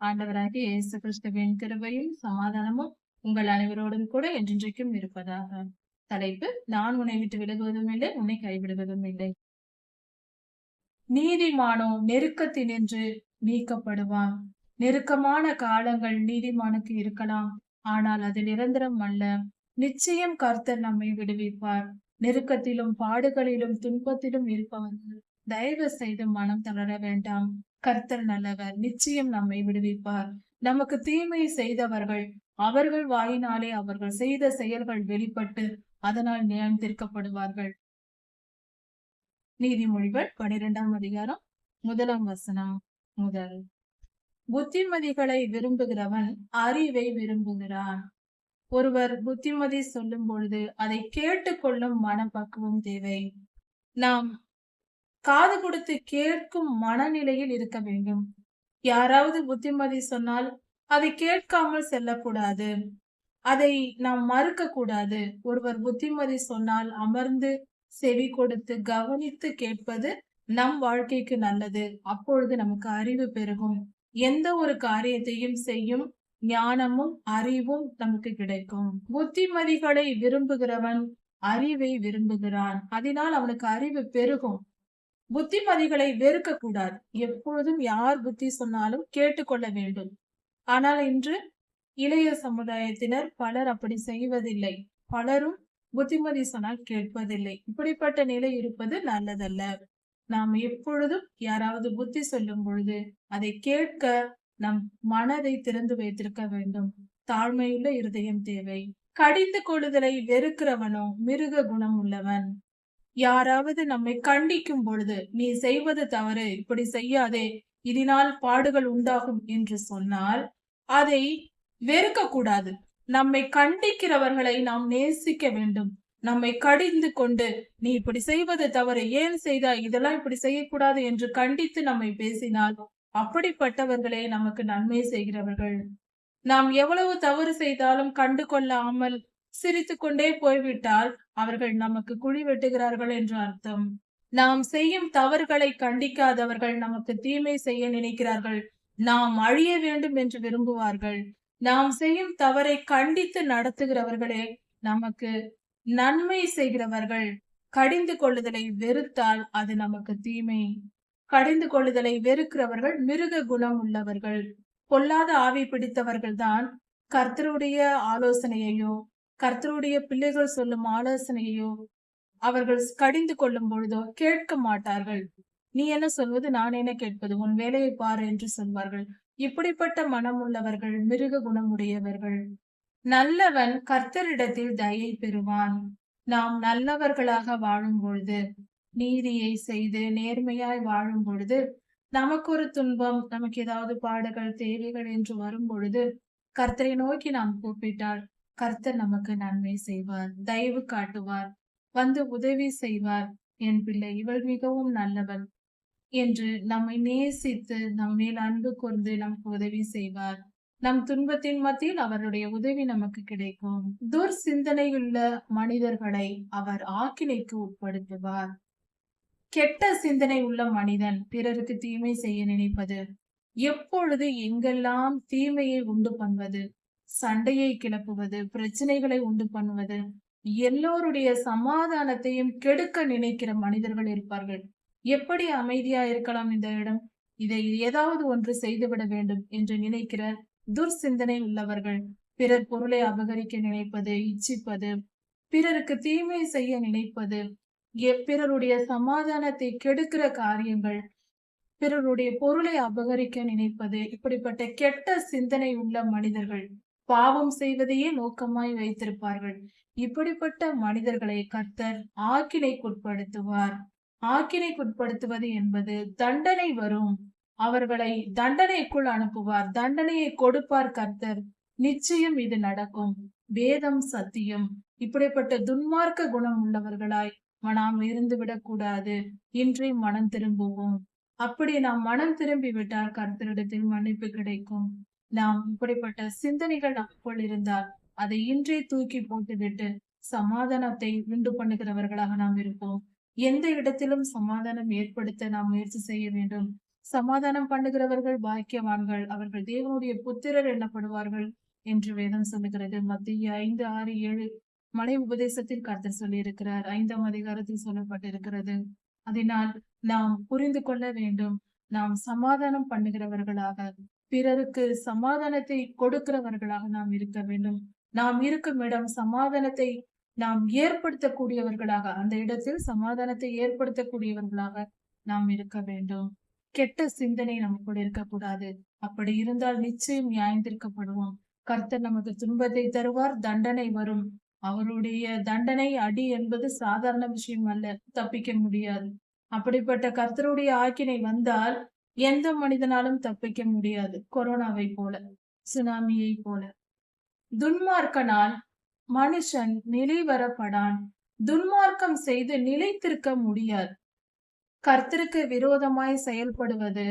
ஆண்டவராகிய இயேசு கிறிஸ்துவின் கிருபையும் சமாதானமும் உங்கள் அனைவரோடும் கூட என்றென்றைக்கும் இருப்பதாக. தலைப்பு நான் உன்னை விட்டு விலகுவதும் இல்லை உன்னை கைவிடுவதும் இல்லை. நீதிமானோ நெருக்கத்தினின்று மீட்கப்படுவான். நெருக்கமான காலங்கள் நீதிமானுக்கு இருக்கலாம் ஆனால் அது நிரந்தரம் அல்ல. நிச்சயம் கர்த்தர் நம்மை விடுவிப்பார். நெருக்கத்திலும் பாடுகளிலும் துன்பத்திலும் இருப்பவர்கள் தயவு செய்து மனம் தளர வேண்டாம். கர்த்தர் நல்லவர் நிச்சயம் நம்மை விடுவிப்பார். நமக்கு தீமை செய்தவர்கள் அவர்கள் வாயினாலே அவர்கள் செய்த செயல்கள் வெளிப்பட்டு அதனால் நியாயம் தீர்க்கப்படுவார்கள். நீதிமொழிகள் பனிரெண்டாம் அதிகாரம் முதலாம் வசனம் முதல். புத்திமதிகளை விரும்புகிறவன் அறிவை விரும்புகிறான். ஒருவர் புத்திமதி சொல்லும் பொழுது அதை கேட்டுக்கொள்ளும் மனப்பக்குவம் தேவை. நாம் காது கொடுத்து கேட்கும் மனநிலையில் இருக்க வேண்டும். யாராவது புத்திமதி சொன்னால் அதை கேட்காமல் செல்லக்கூடாது. அதை நாம் மறுக்க கூடாது ஒருவர் புத்திமதி சொன்னால் அமர்ந்து செவி கொடுத்து கவனித்து கேட்பது நம் வாழ்க்கைக்கு நல்லது. அப்பொழுது நமக்கு அறிவு பெருகும். எந்த ஒரு காரியத்தையும் செய்யும் ஞானமும் அறிவும் நமக்கு கிடைக்கும். புத்திமதிகளை விரும்புகிறவன் அறிவை விரும்புகிறான். அதனால் அவனுக்கு அறிவு பெருகும். புத்திமதிகளை வெறுக்க கூடாது எப்பொழுதும் யார் புத்தி சொன்னாலும் கேட்டுக்கொள்ள வேண்டும். ஆனால் இன்று இளைய சமுதாயத்தினர் பலர் அப்படி செய்வதில்லை. பலரும் புத்திமதி சொன்னால் கேட்பதில்லை. இப்படிப்பட்ட நிலை இருப்பது நல்லதல்ல. நாம் எப்பொழுதும் யாராவது புத்தி சொல்லும் பொழுது அதை கேட்க நம் மனதை திறந்து வைத்திருக்க வேண்டும். தாழ்மையுள்ள இருதயம் தேவை. கடிந்து கொள்ளுதலை வெறுக்கிறவனோ மிருக குணம் உள்ளவன். யாராவது நம்மை கண்டிக்கும் பொழுது நீ செய்வது தவறு இப்படி செய்யாதே இதனால் பாடுகள் உண்டாகும் என்று சொன்னால் அதை வெறுக்க கூடாது நம்மை கண்டிக்கிறவர்களை நாம் நேசிக்க வேண்டும். நம்மை கடிந்து கொண்டு நீ இப்படி செய்வது தவறு ஏன் செய்தா இதெல்லாம் இப்படி செய்யக்கூடாது என்று கண்டித்து நம்மை பேசினால் அப்படிப்பட்டவர்களே நமக்கு நன்மை செய்கிறவர்கள். நாம் எவ்வளவு தவறு செய்தாலும் கண்டு கொள்ளாமல் சிரித்து கொண்டே போய்விட்டால் அவர்கள் நமக்கு குழி வெட்டுகிறார்கள் என்று அர்த்தம். நாம் செய்யும் தவறுகளை கண்டிக்காதவர்கள் நமக்கு தீமை செய்ய நினைக்கிறார்கள். நாம் அழிய வேண்டும் என்று விரும்புவார்கள். நாம் செய்யும் தவறை கண்டித்து நடத்துகிறவர்களே நமக்கு நன்மை செய்கிறவர்கள். கடிந்து கொள்ளுதலை வெறுத்தால் அது நமக்கு தீமை. கடிந்து கொள்ளுதலை வெறுக்கிறவர்கள் மிருக குணம் உள்ளவர்கள். பொல்லாத ஆவி பிடித்தவர்கள் தான் கர்த்தருடைய ஆலோசனையையோ கர்த்தருடைய பிள்ளைகள் சொல்லும் ஆலோசனையோ அவர்கள் கடிந்து கொள்ளும் பொழுதோ கேட்க மாட்டார்கள். நீ என்ன சொல்வது? நான் என்ன கேட்பது? உன் வேலையை பாரு என்று சொல்வார்கள். இப்படிப்பட்ட மனம் உள்ளவர்கள் மிருக குணமுடையவர்கள். நல்லவன் கர்த்தரிடத்தில் தயை பெறுவான். நாம் நல்லவர்களாக வாழும் பொழுது நீதியை செய்து நேர்மையாய் வாழும் பொழுது நமக்கு ஒரு துன்பம் நமக்கு ஏதாவது பாடுகள் தேவைகள் என்று வரும் பொழுது கர்த்தரை நோக்கி நாம் கூப்பிட்டால் கர்த்தர் நமக்கு நன்மை செய்வார் தயவு காட்டுவார் வந்து உதவி செய்வார். என் பிள்ளை இவள் மிகவும் நல்லவள் என்று நம்மை நேசித்து நம் மேல் அன்பு கொண்டு நமக்கு உதவி செய்வார். நம் துன்பத்தின் மத்தியில் அவருடைய உதவி நமக்கு கிடைக்கும். துர் சிந்தனையுள்ள மனிதர்களை அவர் ஆக்கினைக்கு உட்படுத்துவார். கெட்ட சிந்தனை உள்ள மனிதன் பிறருக்கு தீமை செய்ய நினைப்பது எப்பொழுது எங்கெல்லாம் தீமையை உண்டு பண்ணுவது சண்டையை கிளப்புவது பிரச்சனைகளை உண்டு பண்ணுவது எல்லோருடைய சமாதானத்தையும் கெடுக்க நினைக்கிற மனிதர்கள் இருப்பார்கள். எப்படி அமைதியா இருக்கலாம் இந்த இடம்? இதை ஏதாவது ஒன்று செய்துவிட வேண்டும் என்று நினைக்கிற துர்சிந்தனை உள்ளவர்கள் பிறர் பொருளை அபகரிக்க நினைப்பது இச்சிப்பது பிறருக்கு தீமை செய்ய நினைப்பது பிறருடைய சமாதானத்தை கெடுக்கிற காரியங்கள் பிறருடைய பொருளை அபகரிக்க நினைப்பது இப்படிப்பட்ட கெட்ட சிந்தனை உள்ள மனிதர்கள். பாவம் செய்வதையே நோக்கமாய் வைத்திருப்பார்கள். இப்படிப்பட்ட மனிதர்களை கர்த்தர் ஆக்கினைக்குட்படுத்துவார். ஆக்கினைக்குட்படுத்துவது என்பது தண்டனை வரும். அவர்களை தண்டனைக்குள் அனுப்புவார். தண்டனையை கொடுப்பார் கர்த்தர். நிச்சயம் இது நடக்கும். வேதம் சத்தியம். இப்படிப்பட்ட துன்மார்க்க குணம் உள்ளவர்களாய் நாம் இருந்து விடக்கூடாது இன்றே மனம் திரும்புவோம். அப்படி நாம் மனம் திரும்பி விட்டால் கர்த்தரிடத்தில் மன்னிப்பு கிடைக்கும். நாம் இப்படிப்பட்ட சிந்தனைகள் நமக்குள் இருந்தால் அதை இன்றே தூக்கி போட்டுவிட்டு சமாதானத்தை உண்டு பண்ணுகிறவர்களாக நாம் இருப்போம். எந்த இடத்திலும் சமாதானம் ஏற்படுத்த நாம் முயற்சி செய்ய வேண்டும். சமாதானம் பண்ணுகிறவர்கள் பாக்கியவான்கள். அவர்கள் தேவனுடைய புத்திரர் எண்ணப்படுவார்கள் என்று வேதம் சொல்லுகிறது. மத்திய ஐந்து ஆறு ஏழு மலை உபதேசத்தில் கருத்து சொல்லியிருக்கிறார். ஐந்தாம் அதிகாரத்தில் சொல்லப்பட்டிருக்கிறது. அதனால் நாம் புரிந்து கொள்ள வேண்டும். நாம் சமாதானம் பண்ணுகிறவர்களாக பிறருக்கு சமாதானத்தை கொடுக்கிறவர்களாக நாம் இருக்க வேண்டும். நாம் இருக்கும் இடம் சமாதானத்தை நாம் ஏற்படுத்தக்கூடியவர்களாக அந்த இடத்தில் சமாதானத்தை ஏற்படுத்தக்கூடியவர்களாக நாம் இருக்க வேண்டும். கெட்ட சிந்தனை நமக்குள்ள இருக்கக்கூடாது. அப்படி இருந்தால் நிச்சயம் நியாயந்திருக்கப்படுவோம் கர்த்தர் நமக்கு துன்பத்தை தருவார் தண்டனை வரும். அவருடைய தண்டனை அடி என்பது சாதாரண விஷயம் அல்ல தப்பிக்க முடியாது. அப்படிப்பட்ட கர்த்தருடைய ஆக்கினை வந்தால் எந்த மனிதனாலும் தப்பிக்க முடியாது. கொரோனாவை போல சுனாமியை போல. துன்மார்க்கனால் மனுஷன் நிலைவரப்படான் துன்மார்க்கம் செய்து நிலைத்திருக்க முடியாது. கர்த்தருக்கு விரோதமாய் செயல்படுவது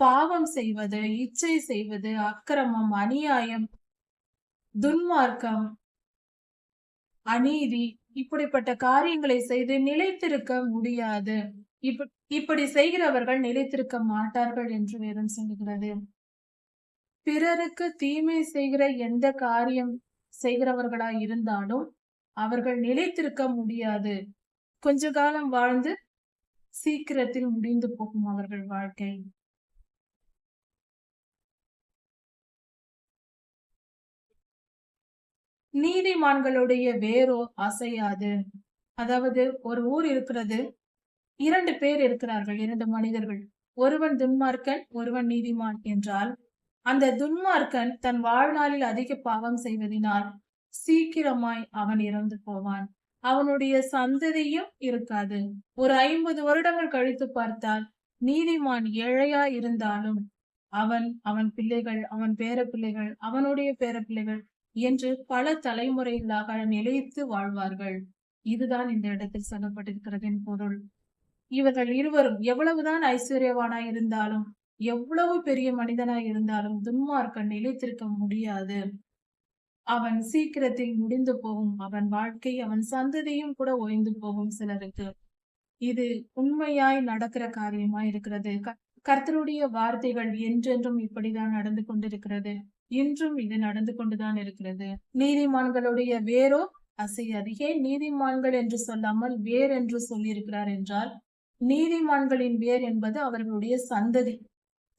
பாவம் செய்வது இச்சை செய்வது அக்கிரமம் அநியாயம் துன்மார்க்கம் அநீதி இப்படிப்பட்ட காரியங்களை செய்து நிலைத்திருக்க முடியாது. இப்படி செய்கிறவர்கள் நிலைத்திருக்க மாட்டார்கள் என்று வேதம் சொல்லுகிறது. பிறருக்கு தீமை செய்கிற எந்த காரியம் செய்கிறவர்களாய் இருந்தாலும் அவர்கள் நிலைத்திருக்க முடியாது. கொஞ்ச காலம் வாழ்ந்து சீக்கிரத்தில் முடிந்து போகும் அவர்கள் வாழ்க்கை. நீதிமான்களுடைய வேரோ அசையாது. அதாவது ஒரு ஊர் இருக்கிறது இரண்டு பேர் இருக்கிறார்கள் இரண்டு மனிதர்கள். ஒருவன் துன்மார்க்கன் ஒருவன் நீதிமான் என்றால் அந்த துன்மார்க்கன் தன் வாழ்நாளில் அதிக பாவம் செய்வதினால் சீக்கிரமாய் அவன் இறந்து போவான். அவனுடைய சந்ததியும் இருக்காது. ஒரு ஐம்பது வருடங்கள் கழித்து பார்த்தால் நீதிமான் ஏழையா இருந்தாலும் அவன் அவன் பிள்ளைகள் அவன் பேர பிள்ளைகள் அவனுடைய பேர பிள்ளைகள் என்று பல தலைமுறைகளாக நிலைத்து வாழ்வார்கள். இதுதான் இந்த இடத்தில் சொல்லப்பட்டிருக்கிறதின் பொருள். இவர்கள் இருவரும் எவ்வளவுதான் ஐஸ்வர்யவானாய் இருந்தாலும் எவ்வளவு பெரிய மனிதனாய் இருந்தாலும் துன்மார்க்கன் நிலைத்திருக்க முடியாது. அவன் சீக்கிரத்தில் முடிந்து போகும். அவன் வாழ்க்கை அவன் சந்ததியும் கூட ஓய்ந்து போகும் சிலருக்கு. இது உண்மையாய் நடக்கிற காரியமா இருக்கிறது. கர்த்தருடைய வார்த்தைகள் என்றென்றும் இப்படிதான் நடந்து கொண்டிருக்கிறது. இன்றும் இது நடந்து கொண்டுதான் இருக்கிறது. நீதிமான்களுடைய வேரோ அசையாது. ஏன் நீதிமான்கள் என்று சொல்லாமல் வேர் என்று சொல்லியிருக்கிறார் என்றால் நீதிமான்களின் வேர் என்பது அவர்களுடைய சந்ததி.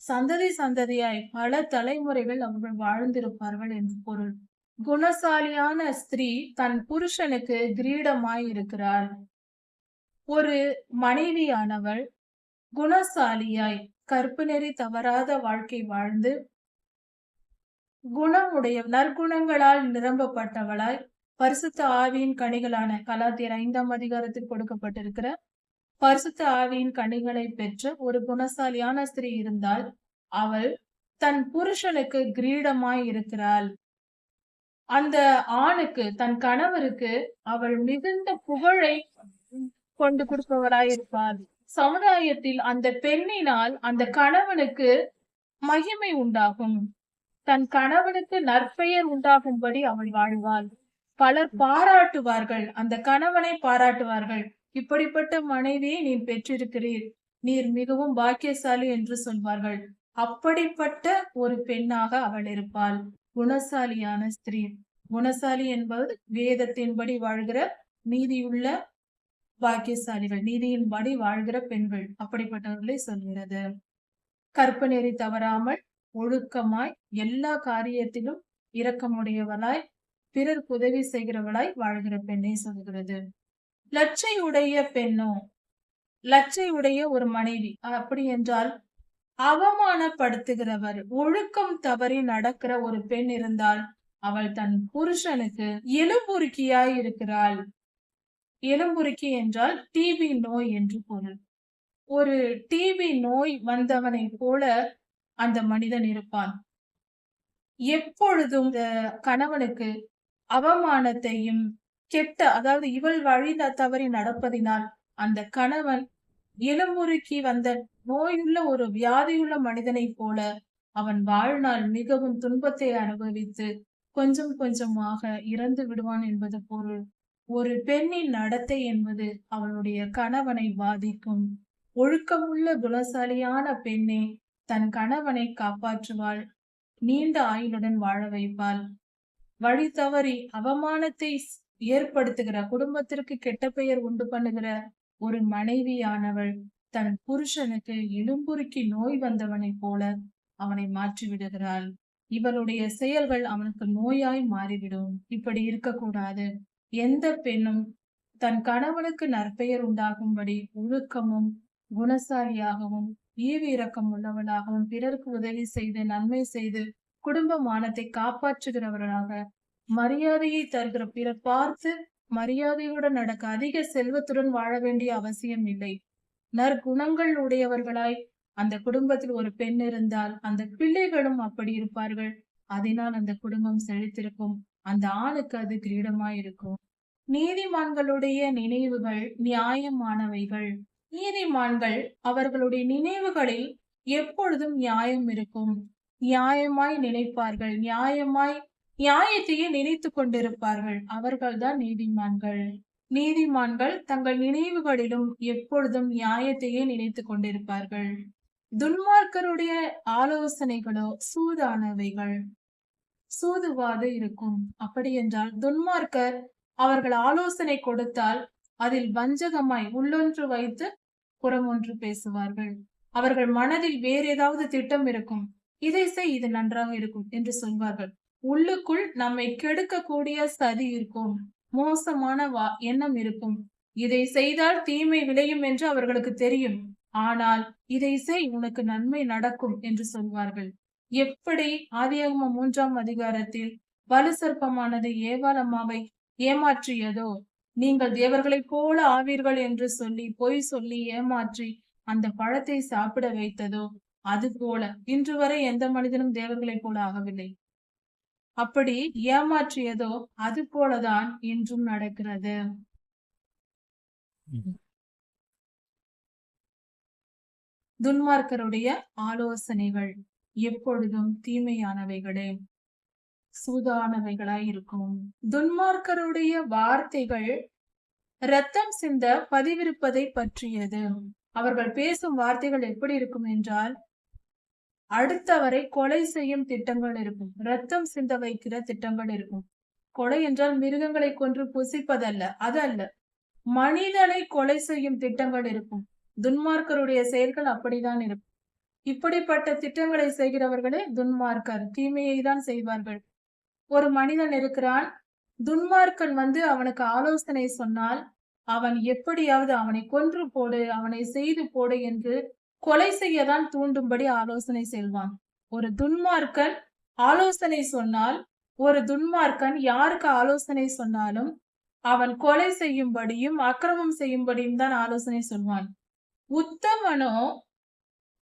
சந்ததி சந்ததியாய் பல தலைமுறைகள் அவர்கள் வாழ்ந்திருப்பார்கள் என்று பொருள். குணசாலியான ஸ்திரீ தன் புருஷனுக்கு கிரீடமாய் இருக்கிறாள் ஒரு மனைவியானவள் குணசாலியாய் கற்பு நெறி தவறாத வாழ்க்கை வாழ்ந்து குணமுடைய நற்குணங்களால் நிரம்பப்பட்டவளாய் பரிசுத்த ஆவியின் கனிகளான கலாத்தியர் ஐந்தாம் அதிகாரத்தில் கொடுக்கப்பட்டிருக்கிற பரிசுத்த ஆவியின் கனிகளை பெற்று ஒரு குணசாலியான ஸ்திரீ இருந்தால் அவள் தன் புருஷனுக்கு கிரீடமாய் இருக்கிறாள். அந்த ஆணுக்கு தன் கணவருக்கு அவள் மிகுந்த புகழை கொண்டு கொடுப்பவராய் இருப்பாள் சமுதாயத்தில் அந்த பெண்ணினால் அந்த கணவனுக்கு மகிமை உண்டாகும். தன் கணவனுக்கு நற்பெயர் உண்டாகும்படி அவள் வாழ்வாள். பலர் பாராட்டுவார்கள். அந்த கணவனை பாராட்டுவார்கள். இப்படிப்பட்ட மனைவியை நீ பெற்றிருக்கிறீர். நீர் மிகவும் பாக்கியசாலி என்று சொல்வார்கள். அப்படிப்பட்ட ஒரு பெண்ணாக அவள் இருப்பாள். குணசாலியான ஸ்திரீ. குணசாலி என்பது வேதத்தின்படி வாழ்கிற நீதியுள்ள பாக்கியசாலிகள் நீதியின்படி வாழ்கிற பெண்கள். அப்படிப்பட்டவர்களை சொல்கிறது. கற்ப நெறி தவறாமல் ஒழுக்கமாய் எல்லா காரியத்திலும் இரக்கமுடையவளாய் பிறர் உதவி செய்கிறவளாய் வாழ்கிற பெண்ணை சொல்கிறது. லட்சை உடைய பெண்ணோ? லட்சை உடைய ஒரு மனைவி அப்படி என்றால் அவமானப்படுத்துகிறவர் ஒழுக்கம் தவறி நடக்கிற ஒரு பெண் இருந்தால் அவள் தன் புருஷனுக்கு எலும்புருக்கியாய் இருக்கிறாள். எலும்புருக்கி என்றால் டிபி நோய் என்று பொருள். ஒரு டிபி நோய் வந்தவனை போல அந்த மனிதன் இருப்பான். எப்பொழுதும் கணவனுக்கு அவமானத்தையும் கெட்ட அதாவது இவள் வழி தவறி நடப்பதினால் அந்த கணவன் இளமுறுக்கி வந்த நோயுள்ள ஒரு வியாதியுள்ள மனிதனைப் போல அவன் வாழ்நாள் மிகவும் துன்பத்தை அனுபவித்து கொஞ்சம் கொஞ்சமாக இறந்து விடுவான் என்பது பொருள். ஒரு பெண்ணின் நடத்தை என்பது அவளுடைய கணவனை பாதிக்கும். ஒழுக்கமுள்ள குணசாலியான பெண்ணே தன் கணவனை காப்பாற்றுவாள். நீண்ட ஆயுளுடன் வாழ வைப்பாள். வழி தவறி அவமானத்தை ஏற்படுத்துகிற குடும்பத்திற்கு கெட்ட பெயர் உண்டு பண்ணுகிற ஒரு மனைவியானவள் தன் புருஷனுக்கு இடும்புருக்கி நோய் வந்தவனைப் போல அவனை மாற்றி விடுகிறாள். இவளுடைய செயல்கள் அவனுக்கு நோயாய் மாறிவிடும். இப்படி இருக்கக்கூடாது. எந்த பெண்ணும் தன் கணவனுக்கு நற்பெயர் உண்டாகும்படி ஒழுக்கமும் குணசாலியாகவும் ஈவு இரக்கம் உள்ளவளாகவும் பிறருக்கு உதவி செய்து நன்மை செய்து குடும்ப மானத்தை காப்பாற்றுகிறவர்களாக மரியாதையை தருகிற பிறர் பார்த்து மரியாதையுடன் நடக்க அதிக செல்வத்துடன் வாழ வேண்டிய அவசியம் இல்லை. நற்குணங்கள் உடையவர்களாய் அந்த குடும்பத்தில் ஒரு பெண் இருந்தால் அந்த பிள்ளைகளும் அப்படி இருப்பார்கள். அதனால் அந்த குடும்பம் செழித்திருக்கும். அந்த ஆணுக்கு அது கிரீடமாயிருக்கும். நீதிமான்களுடைய நினைவுகள் நியாயமானவைகள். நீதிமான்கள் அவர்களுடைய நினைவுகளில் எப்பொழுதும் நியாயம் இருக்கும். நியாயமாய் நினைப்பார்கள். நியாயமாய் நியாயத்தையே நினைத்து கொண்டிருப்பார்கள். அவர்கள்தான் நீதிமான்கள். நீதிமான்கள் தங்கள் நினைவுகளிலும் எப்பொழுதும் நியாயத்தையே நினைத்து கொண்டிருப்பார்கள். துன்மார்க்கருடைய ஆலோசனைகளோ சூதானவைகள். சூதுவாது இருக்கும். அப்படி என்றால் துன்மார்க்கர் அவர்கள் ஆலோசனை கொடுத்தால் அதில் வஞ்சகமாய் உள்ளொன்று வைத்து புறம் ஒன்று பேசுவார்கள். அவர்கள் மனதில் வேறு ஏதாவது திட்டம் இருக்கும். இதை செய் இது நன்றாக இருக்கும் என்று சொல்வார்கள். உள்ளுக்குள் நம்மை கெடுக்கக்கூடிய சதி இருக்கும். மோசமான வா எண்ணம் இருக்கும். இதை செய்தால் தீமை விளையும் என்று அவர்களுக்கு தெரியும். ஆனால் இதை செய் உனக்கு நன்மை நடக்கும் என்று சொல்வார்கள். எப்படி? ஆதியாகம மூன்றாம் அதிகாரத்தில் வலு சர்ப்பமானது ஏவாளம்மாவை ஏமாற்றியதோ? நீங்கள் தேவர்களைப் போல ஆவீர்கள் என்று சொல்லி பொய் சொல்லி ஏமாற்றி அந்த பழத்தை சாப்பிட வைத்ததோ? அது போல இன்று வரை எந்த மனிதனும் தேவர்களைப் போல ஆகவில்லை. அப்படி ஏமாற்றியதோ அது போலதான் இன்றும் நடக்கிறது. துன்மார்க்கருடைய ஆலோசனைகள் எப்பொழுதும் தீமையானவைகளே சூதானவைகளாய் இருக்கும். துன்மார்க்கருடைய வார்த்தைகள் ரத்தம் சிந்த பதிவிருப்பதை பற்றியது. அவர்கள் பேசும் வார்த்தைகள் எப்படி இருக்கும் என்றால் அடுத்தவரை கொலை செய்யும் திட்டங்கள் இருக்கும். ரத்தம் சிந்த வைக்கிற திட்டங்கள் இருக்கும். கொலை என்றால் மிருகங்களை கொன்று புசிப்பதல்ல அது அல்ல மனிதனை கொலை செய்யும் திட்டங்கள் இருக்கும். துன்மார்க்கருடைய செயல்கள் அப்படிதான் இருக்கும். இப்படிப்பட்ட திட்டங்களை செய்கிறவர்களே துன்மார்க்கர் தீமையை தான் செய்வார்கள். ஒரு மனிதன் இருக்கிறான். துன்மார்க்கன் வந்து அவனுக்கு ஆலோசனை சொன்னால் அவன் எப்படியாவது அவனை கொன்று போடு அவனை செய்து போடு என்று கொலை செய்யதான் தூண்டும்படி ஆலோசனை செல்வான் ஒரு துன்மார்க்கன் ஆலோசனை சொன்னால் ஒரு துன்மார்க்கன் யாருக்கு ஆலோசனை சொன்னாலும் அவன் கொலை செய்யும்படியும் அக்கிரமம் செய்யும்படியும் தான் ஆலோசனை சொல்வான். உத்தமனோ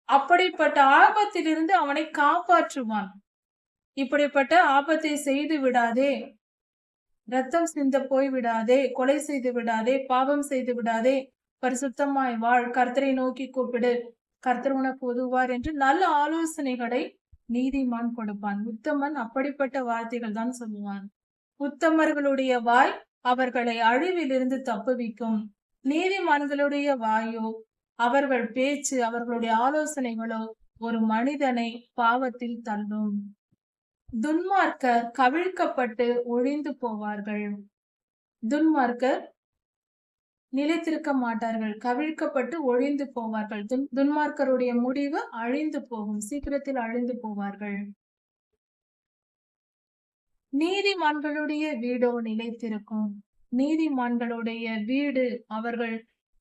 அப்படிப்பட்ட ஆபத்திலிருந்து அவனை காப்பாற்றுவான். இப்படிப்பட்ட ஆபத்தை செய்து விடாதே. ரத்தம் சிந்த போய் விடாதே. கொலை செய்து விடாதே. பாவம் செய்து விடாதே. பரிசுத்தமாய் வாழ். கர்த்தரை நோக்கி கூப்பிடு. கர்த்தர் உனக்கு உதவுவார் என்று நல்ல ஆலோசனைகளை நீதிமான் கொடுப்பான். உத்தமன் அப்படிப்பட்ட வார்த்தைகள் தான் சொல்லுவான். உத்தமர்களுடைய வாய் அவர்களை அழிவிலிருந்து தப்புவிக்கும். நீதிமான்களுடைய வாயோ அவர்கள் பேச்சு அவர்களுடைய ஆலோசனைகளோ ஒரு மனிதனை பாவத்தில் தள்ளும். துன்மார்க்கர் கவிழ்க்கப்பட்டு ஒழிந்து போவார்கள். துன்மார்க்கர் நிலைத்திருக்க மாட்டார்கள். கவிழ்க்கப்பட்டு ஒழிந்து போவார்கள். துன் துன்மார்க்கருடைய முடிவு அழிந்து போகும். சீக்கிரத்தில் அழிந்து போவார்கள். நீதிமான்களுடைய வீடோ நிலைத்திருக்கும். நீதிமான்களுடைய வீடு அவர்கள்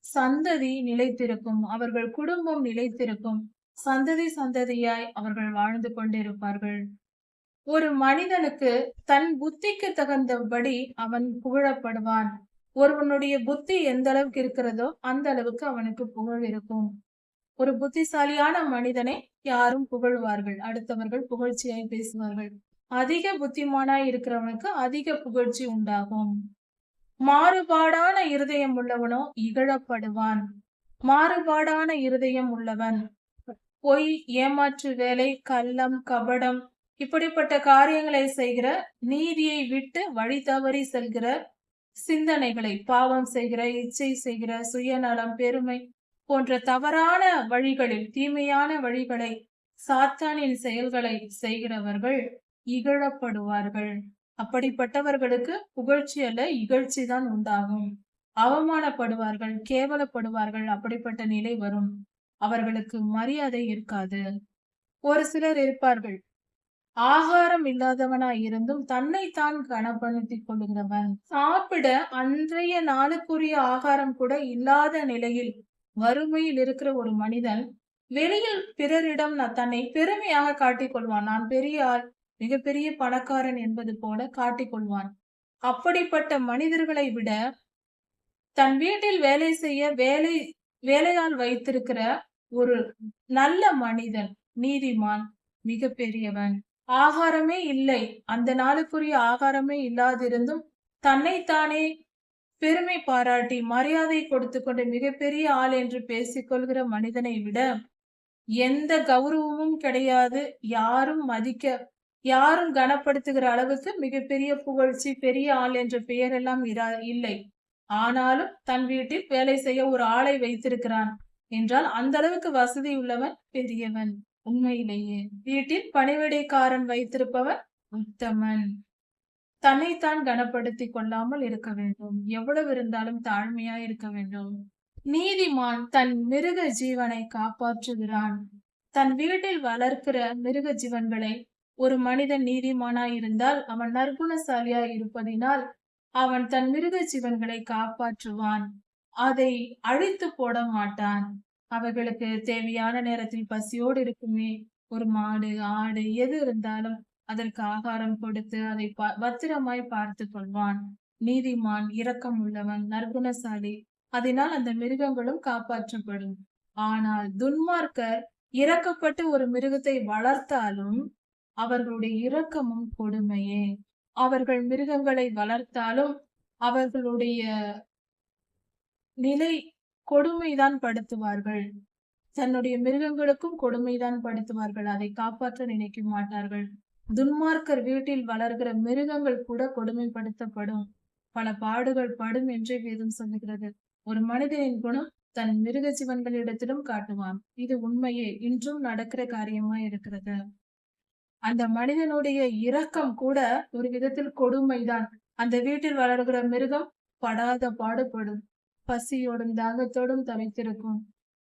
சந்ததி நிலைத்திருக்கும். அவர்கள் குடும்பம் நிலைத்திருக்கும். சந்ததி சந்ததியாய் அவர்கள் வாழ்ந்து கொண்டிருப்பார்கள். ஒரு மனிதனுக்கு தன் புத்திக்கு தகுந்தபடி அவன் புகழப்படுவான். ஒருவனுடைய புத்தி எந்த அளவுக்கு இருக்கிறதோ அந்த அளவுக்கு அவனுக்கு புகழ் இருக்கும். ஒரு புத்திசாலியான மனிதனை யாரும் புகழ்வார்கள். அடுத்தவர்கள் புகழ்ச்சியாய் பேசுவார்கள். அதிக புத்திமானாய் இருக்கிறவனுக்கு அதிக புகழ்ச்சி உண்டாகும். மாறுபாடான இருதயம் உள்ளவனோ இகழப்படுவான். மாறுபாடான இருதயம் உள்ளவன். பொய் ஏமாற்று வேலை கள்ளம் கபடம் இப்படிப்பட்ட காரியங்களை செய்கிற நீதியை விட்டு வழி தவறி செல்கிற சிந்தனைகளை பாவம் செய்கிற இச்சை செய்கிற சுயநலம் பெருமை போன்ற தவறான வழிகளில் தீமையான வழிகளை சாத்தானின் செயல்களை செய்கிறவர்கள் இகழப்படுவார்கள். அப்படிப்பட்டவர்களுக்கு புகழ்ச்சி அல்ல இகழ்ச்சி தான் உண்டாகும். அவமானப்படுவார்கள் கேவலப்படுவார்கள் அப்படிப்பட்ட நிலை வரும். அவர்களுக்கு மரியாதை இருக்காது. ஒரு சிலர் இருப்பார்கள் ஆகாரம் இல்லாதவனாய் இருந்தும் தன்னைத்தான் கனப்படுத்திக் கொள்கிறவன் சாப்பிட அன்றைய நாளுக்குரிய ஆகாரம் கூட இல்லாத நிலையில் வறுமையில் இருக்கிற ஒரு மனிதன் வெளியில் பிறரிடம் நான் தன்னை பெருமையாக காட்டிக் கொள்வான் நான் பெரிய ஆள் மிகப்பெரிய பணக்காரன் என்பது போல காட்டிக் கொள்வான் அப்படிப்பட்ட மனிதர்களை விட தன் வீட்டில் வேலை செய்ய வேலை வேலையால் வைத்திருக்கிற ஒரு நல்ல மனிதன் நீதிமான் மிக பெரியவன் ஆகாரமே இல்லை. அந்த நாளுக்குரிய ஆகாரமே இல்லாதிருந்தும் தன்னைத்தானே பெருமை பாராட்டி மரியாதை கொடுத்து கொண்டு மிகப்பெரிய ஆள் என்று பேசிக்கொள்கிற மனிதனை விட எந்த கௌரவமும் கிடையாது. யாரும் மதிக்க யாரும் கனப்படுத்துகிற அளவுக்கு மிகப்பெரிய புகழ்ச்சி பெரிய ஆள் என்ற பெயரெல்லாம் இரா இல்லை. ஆனாலும் தன் வீட்டில் வேலை செய்ய ஒரு ஆளை வைத்திருக்கிறான். என்றால் அந்த அளவுக்கு வசதி உள்ளவன் பெரியவன். உண்மையிலேயே வீட்டில் பணிவிடைக்காரன் வைத்திருப்பவன் உத்தமன். தன்னைத்தான் கனப்படுத்தி கொள்ளாமல் இருக்க வேண்டும். எவ்வளவு இருந்தாலும் தாழ்மையா இருக்க வேண்டும். நீதிமான் தன் மிருக ஜீவனை காப்பாற்றுகிறான். தன் வீட்டில் வளர்க்கிற மிருக ஜீவன்களை ஒரு மனிதன் நீதிமானா இருந்தால் அவன் நற்குணசாலியாய் இருப்பதினால் அவன் தன் மிருக ஜீவன்களை காப்பாற்றுவான். அதை அழித்து போட மாட்டான் அவர்களுக்கு தேவையான நேரத்தில் பசியோடு இருக்குமே. ஒரு மாடு ஆடு எது இருந்தாலும் அதற்கு ஆகாரம் கொடுத்து அதை ப- பத்திரமாய் பார்த்து கொள்வான். நீதிமான் இரக்கம் உள்ளவன் நற்குணசாலி. அதனால் அந்த மிருகங்களும் காப்பாற்றப்படும். ஆனால் துன்மார்க்கர் இறக்கப்பட்டு ஒரு மிருகத்தை வளர்த்தாலும் அவர்களுடைய இரக்கமும் கொடுமையே. அவர்கள் மிருகங்களை வளர்த்தாலும் அவர்களுடைய நிலை கொடுமைதான் படுத்துவார்கள். தன்னுடைய மிருகங்களுக்கும் கொடுமைதான் படுத்துவார்கள். அதை காப்பாற்ற நினைக்க மாட்டார்கள். துன்மார்க்கர் வீட்டில் வளர்கிற மிருகங்கள் கூட கொடுமைப்படுத்தப்படும். பல பாடுகள் படும் என்றே வேதம் சொல்லுகிறது. ஒரு மனிதனின் குணம் தன் மிருக ஜீவன்களிடத்திலும் காட்டுவான் இது உண்மையே. இன்றும் நடக்கிற காரியமா இருக்கிறது. அந்த மனிதனுடைய இரக்கம் கூட ஒரு விதத்தில் கொடுமைதான். அந்த வீட்டில் வளர்கிற மிருகம் படாத பாடுபடும். பசியோடும் தாகத்தோடும் தவித்திருக்கும்.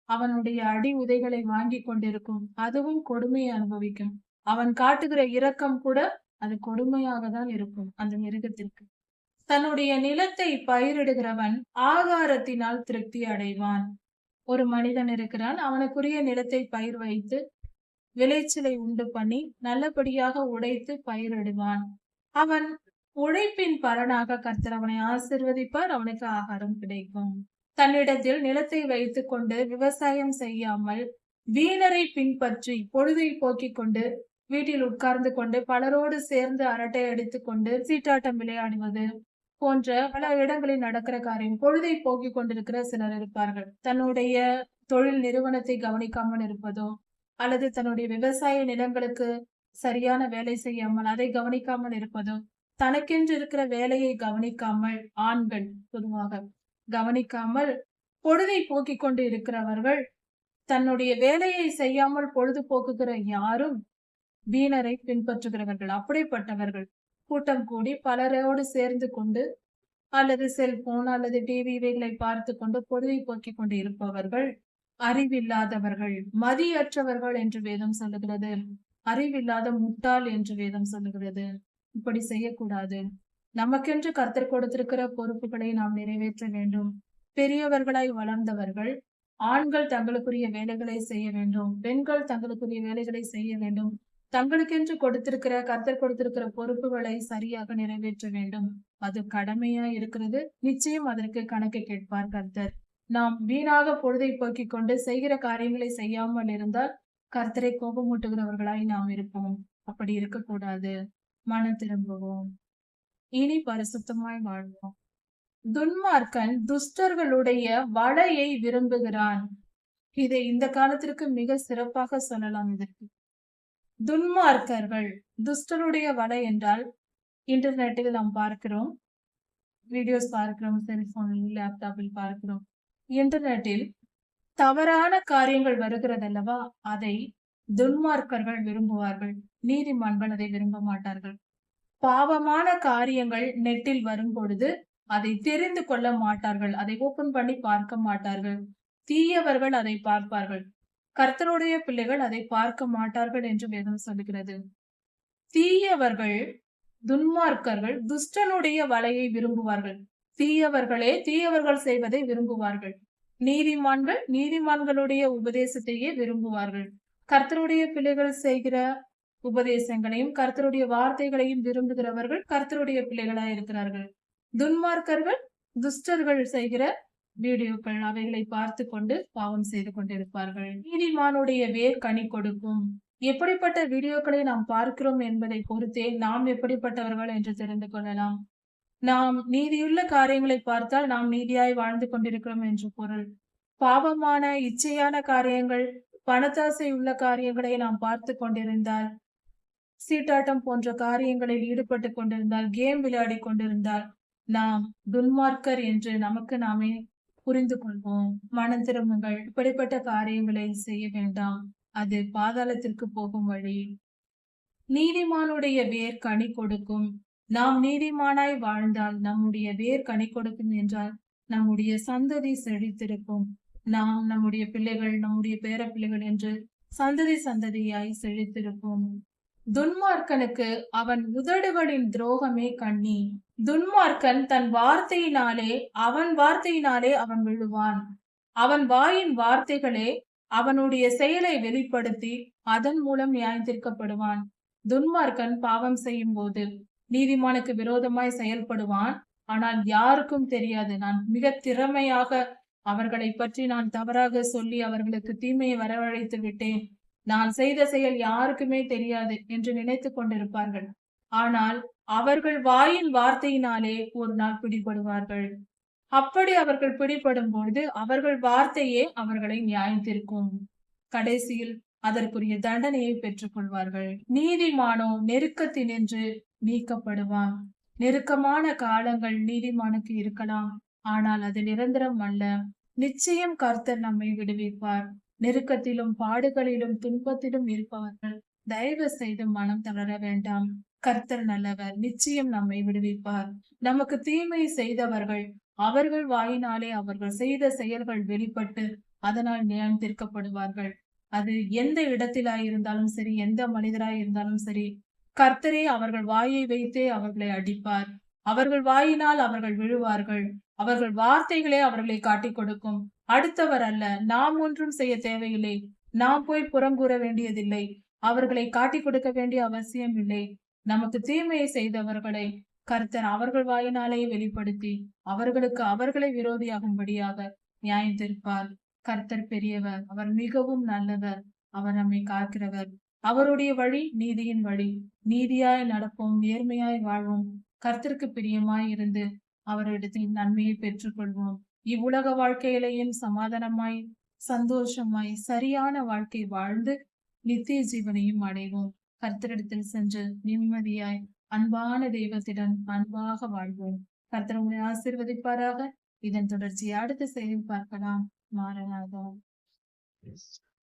அவனுடைய அடி உதைகளை வாங்கி கொண்டிருக்கும். அதுவும் கொடுமையை அனுபவிக்கும். அவன் காட்டுகிற இரக்கம் கூட அது கொடுமையாக தான் இருக்கும் அந்த மிருகத்திற்கு. தன்னுடைய நிலத்தை பயிரிடுகிறவன் ஆகாரத்தினால் திருப்தி அடைவான். ஒரு மனிதன் இருக்கிறான். அவனுக்குரிய நிலத்தை பயிர் வைத்து விளைச்சலை உண்டு பண்ணி நல்லபடியாக உடைத்து பயிரிடுவான். அவன் உழைப்பின் பலனாக கர்த்தர் அவனை ஆசிர்வதிப்பார் அவனுக்கு ஆகாரம் கிடைக்கும். தன்னிடத்தில் நிலத்தை வைத்துக் கொண்டு விவசாயம் செய்யாமல் வீணரை பின்பற்றி பொழுதை போக்கிக் கொண்டு வீட்டில் உட்கார்ந்து கொண்டு பலரோடு சேர்ந்து அரட்டை அடித்துக் கொண்டு சீட்டாட்டம் விளையாடுவது போன்ற பல இடங்களில் நடக்கிற காரியம் பொழுதை போக்கிக் கொண்டிருக்கிற சிலர் இருப்பார்கள். தன்னுடைய தொழில் நிறுவனத்தை கவனிக்காமல் இருப்பதோ அல்லது தன்னுடைய விவசாய நிலங்களுக்கு சரியான வேலை செய்யாமல் அதை கவனிக்காமல் இருப்பதோ தனக்கென்று இருக்கிற வேலையை கவனிக்காமல் ஆண்கள் பொதுவாக கவனிக்காமல் பொழுதை போக்கிக் கொண்டு இருக்கிறவர்கள் தன்னுடைய வேலையை செய்யாமல் பொழுது போக்குகிற யாரும் வீணரை பின்பற்றுகிறவர்கள். அப்படிப்பட்டவர்கள் கூட்டம் கூடி பலரோடு சேர்ந்து கொண்டு அல்லது செல்போன் அல்லது டிவி இவைகளை பார்த்து கொண்டு பொழுதை போக்கிக் கொண்டு இருப்பவர்கள் அறிவில்லாதவர்கள் மதியற்றவர்கள் என்று வேதம் சொல்லுகிறது. அறிவில்லாத முட்டாள் என்று வேதம் சொல்லுகிறது. இப்படி செய்யக்கூடாது. நமக்கென்று கர்த்தர் கொடுத்திருக்கிற பொறுப்புகளை நாம் நிறைவேற்ற வேண்டும். பெரியவர்களாய் வளர்ந்தவர்கள் ஆண்கள் தங்களுக்குரிய வேலைகளை செய்ய வேண்டும். பெண்கள் தங்களுக்குரிய வேலைகளை செய்ய வேண்டும். தங்களுக்கென்று கொடுத்திருக்கிற கர்த்தர் கொடுத்திருக்கிற பொறுப்புகளை சரியாக நிறைவேற்ற வேண்டும். அது கடமையா இருக்கிறது? நிச்சயம் அதற்கு கணக்கு கேட்பார் கர்த்தர். நாம் வீணாக பொழுதை போக்கிக் கொண்டு செய்கிற காரியங்களை செய்யாமல் இருந்தால் கர்த்தரை கோபமூட்டுகிறவர்களாய் நாம் இருப்போம். அப்படி இருக்கக்கூடாது. மனம் திரும்புவோம். இனி பரிசுத்தமாய் வாழ்வோம். துன்மார்க்கன் துஷ்டர்களுடைய வலையை விரும்புகிறான். இதை இந்த காலத்திற்கு மிக சிறப்பாக சொல்லலாம் இதற்கு. துன்மார்க்கர்கள் துஷ்டருடைய வலை என்றால் இன்டர்நெட்டில் நாம் பார்க்கிறோம். வீடியோஸ் பார்க்கிறோம் செல்போனில் லேப்டாப்பில் பார்க்கிறோம். இன்டர்நெட்டில் தவறான காரியங்கள் வருகிறதல்லவா? அதை துன்மார்க்கர்கள் விரும்புவார்கள். நீதிமான்கள் அதை விரும்ப மாட்டார்கள். பாவமான காரியங்கள் நெட்டில் வரும் பொழுது அதை தெரிந்து கொள்ள மாட்டார்கள். அதை ஓபன் பண்ணி பார்க்க மாட்டார்கள். தீயவர்கள் அதை பார்ப்பார்கள். கர்த்தருடைய பிள்ளைகள் அதை பார்க்க மாட்டார்கள் என்று வேதம் சொல்லுகிறது. தீயவர்கள் துன்மார்க்கர்கள் துஷ்டனுடைய வலையை விரும்புவார்கள். தீயவர்களே தீயவர்கள் செய்வதை விரும்புவார்கள். நீதிமான்கள் நீதிமான்களுடைய உபதேசத்தையே விரும்புவார்கள். கர்த்தருடைய பிள்ளைகள் செய்கிற உபதேசங்களையும் கர்த்தருடைய வார்த்தைகளையும் விரும்புகிறவர்கள் கர்த்தருடைய பிள்ளைகளா இருக்கிறார்கள். துன்மார்க்கர்கள் துஷ்டர்கள் செய்கிற வீடியோக்கள் அவைகளை பார்த்து கொண்டு பாவம் செய்து கொண்டிருப்பார்கள். நீதிமானுடைய வேர் கனி கொடுக்கும். எப்படிப்பட்ட வீடியோக்களை நாம் பார்க்கிறோம் என்பதை பொறுத்தே நாம் எப்படிப்பட்டவர்கள் என்று தெரிந்து கொள்ளலாம். நாம் நீதியுள்ள காரியங்களை பார்த்தால் நாம் நீதியாய் வாழ்ந்து கொண்டிருக்கிறோம் என்று பொருள். பாவமான இச்சையான காரியங்கள் பணத்தாசை உள்ள காரியங்களை நாம் பார்த்து கொண்டிருந்தால் சீட்டாட்டம் போன்ற காரியங்களில் ஈடுபட்டு கொண்டிருந்தால் கேம் விளையாடி கொண்டிருந்தால் நாம் துன்மார்க்கர் என்று நமக்கு நாமே புரிந்து கொள்வோம். மனம் திரும்புங்கள். இப்படிப்பட்ட காரியங்களை செய்ய வேண்டாம். அது பாதாளத்திற்கு போகும் வழி. நீதிமானுடைய வேர் கனி கொடுக்கும். நாம் நீதிமானாய் வாழ்ந்தால் நம்முடைய வேர் கனி கொடுக்கும் என்றால் நம்முடைய சந்ததி செழித்திருக்கும். நாம் நம்முடைய பிள்ளைகள் நம்முடைய பேர பிள்ளைகள் என்று சந்ததி சந்ததியாய் செழித்திருப்போம். துன்மார்க்கனுக்கு அவன் உதடுகளின் துரோகமே கண்ணி. துன்மார்க்கன் தன் வார்த்தையினாலே அவன் வார்த்தையினாலே அவன் விழுவான். அவன் வாயின் வார்த்தைகளே அவனுடைய செயலை வெளிப்படுத்தி அதன் மூலம் நியாயத்திற்கப்படுவான் துன்மார்க்கன் பாவம் செய்யும் போது நீதிமானுக்கு விரோதமாய் செயல்படுவான். ஆனால் யாருக்கும் தெரியாது. நான் மிக திறமையாக அவர்களை பற்றி நான் தவறாக சொல்லி அவர்களுக்கு தீமையை வரவழைத்து விட்டேன். நான் செய்த செயல் யாருக்குமே தெரியாது என்று நினைத்து கொண்டிருப்பார்கள். ஆனால் அவர்கள் வாயின் வார்த்தையினாலே ஒரு நாள் பிடிபடுவார்கள். அப்படி அவர்கள் பிடிபடும் பொழுது அவர்கள் வார்த்தையே அவர்களை நியாயத்திற்கும் கடைசியில் அதற்குரிய தண்டனையை பெற்றுக் கொள்வார்கள் நீதிமானோ நெருக்கத்தினின்று நீக்கப்படுவான். நெருக்கமான காலங்கள் நீதிமானுக்கு இருக்கலாம். ஆனால் அது நிரந்தரம் அல்ல. நிச்சயம் கர்த்தர் நம்மை விடுவிப்பார். நெருக்கத்திலும் பாடுகளிலும் துன்பத்திலும் இருப்பவர்கள் தயவு செய்து மனம் தளர வேண்டாம். கர்த்தர் நல்லவர் நிச்சயம் நம்மை விடுவிப்பார். நமக்கு தீமை செய்தவர்கள் அவர்கள் வாயினாலே அவர்கள் செய்த செயல்கள் வெளிப்பட்டு அதனால் நியாயம் தீர்க்கப்படுவார்கள். அது எந்த இடத்திலாய் இருந்தாலும் சரி எந்த மனிதராய் இருந்தாலும் சரி கர்த்தரே அவர்கள் வாயை வைத்தே அவர்களை அடிப்பார். அவர்கள் வாயினால் அவர்கள் விழுவார்கள். அவர்கள் வார்த்தைகளே அவர்களை காட்டிக் கொடுக்கும். அடுத்தவர் அல்ல நாம் ஒன்றும் செய்ய தேவையில்லை. நாம் போய் புறங்கூற வேண்டியதில்லை. அவர்களை காட்டிக் கொடுக்க வேண்டிய அவசியம் இல்லை. நமக்கு தீமையை செய்தவர்களை கர்த்தர் அவர்கள் வாயினாலே வெளிப்படுத்தி அவர்களுக்கு அவர்களை விரோதியாகும்படியாக நியாயம் தீர்ப்பார். கர்த்தர் பெரியவர் அவர் மிகவும் நல்லவர். அவர் நம்மை காக்கிறவர். அவருடைய வழி நீதியின் வழி. நீதியாய் நடப்போம் நேர்மையாய் வாழ்வோம். கர்த்தருக்கு பிரியமாய் இருந்து அவரிடத்தில் நன்மையை பெற்றுக்கொள்வோம். இவ்வுலக வாழ்க்கையிலேயும் சமாதானமாய் சந்தோஷமாய் சரியான வாழ்க்கை வாழ்ந்து நித்திய ஜீவனையும் அடைவோம். கர்த்தரிடத்தில் சென்று நிம்மதியாய் அன்பான தெய்வத்திடம் அன்பாக வாழ்வோம். கர்த்தர் உங்களை ஆசீர்வதிப்பாராக. இதன் தொடர்ச்சியை அடுத்த செய்தி பார்க்கலாம். மாறனாக.